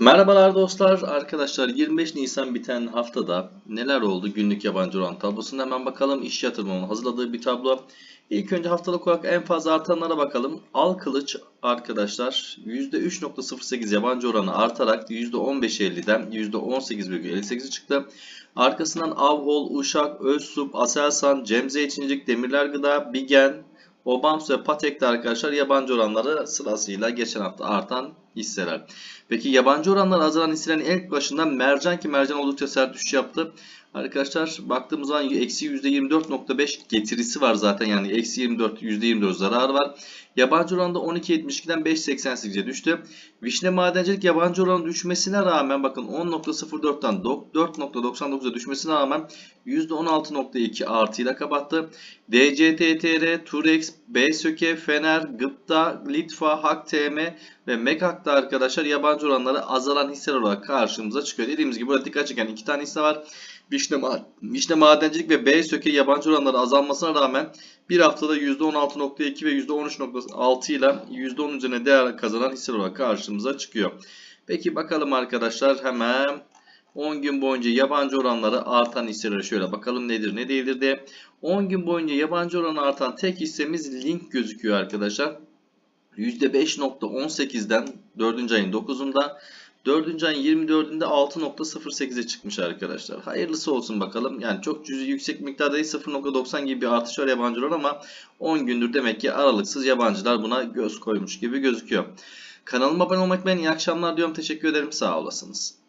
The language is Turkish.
Merhabalar dostlar. Arkadaşlar 25 Nisan biten haftada neler oldu günlük yabancı oran tablosunda hemen bakalım. İş yatırımının hazırladığı bir tablo. İlk önce haftalık olarak en fazla artanlara bakalım. Al Kılıç arkadaşlar %3.08 yabancı oranı artarak %15.50'den %18,58'e çıktı. Arkasından Avhol, Uşak, Özsup, Aselsan, Cem Zeytincilik, Demirler Gıda, Bigen, Obams ve Patek'te arkadaşlar yabancı oranları sırasıyla geçen hafta artan hisseler. Peki yabancı oranlar azalan hisselerin ilk başında mercan ki mercan oldukça sert düşüş yaptı. Arkadaşlar baktığımız zaman eksi %24.5 getirisi var zaten yani eksi 24 %24 zararı var. Yabancı oranda 12.72'den 5.88'e düştü. Vişne madencilik yabancı oranın düşmesine rağmen bakın 10.04'ten 4.99'a düşmesine rağmen %16.2 artıyla kapattı. DCTTR, Turex, BSÖKE, Fener, Gıpta, Litfa, HakTM ve Mekak'ta arkadaşlar yabancı oranları azalan hisseler olarak karşımıza çıkıyor. Dediğimiz gibi burada dikkat çeken iki tane hisse var. Vişne, ma Vişne Madencilik ve BSÖKE yabancı oranları azalmasına rağmen bir haftada %16.2 ve %13.6 ile %10 üzerine değer kazanan hisseler olarak karşımıza çıkıyor. Peki bakalım arkadaşlar hemen 10 gün boyunca yabancı oranları artan hisselere şöyle bakalım nedir ne değildir diye. 10 gün boyunca yabancı oranı artan tek hissemiz Link gözüküyor arkadaşlar. %5.18'den 4. ayın 9'unda 4. ayın 24'ünde 6.08'e çıkmış arkadaşlar. Hayırlısı olsun bakalım. Yani çok yüksek miktarda değil 0.90 gibi bir artış var yabancılar ama 10 gündür demek ki aralıksız yabancılar buna göz koymuş gibi gözüküyor. Kanalıma abone olmak ben iyi akşamlar diyorum. Teşekkür ederim. Sağ olasınız.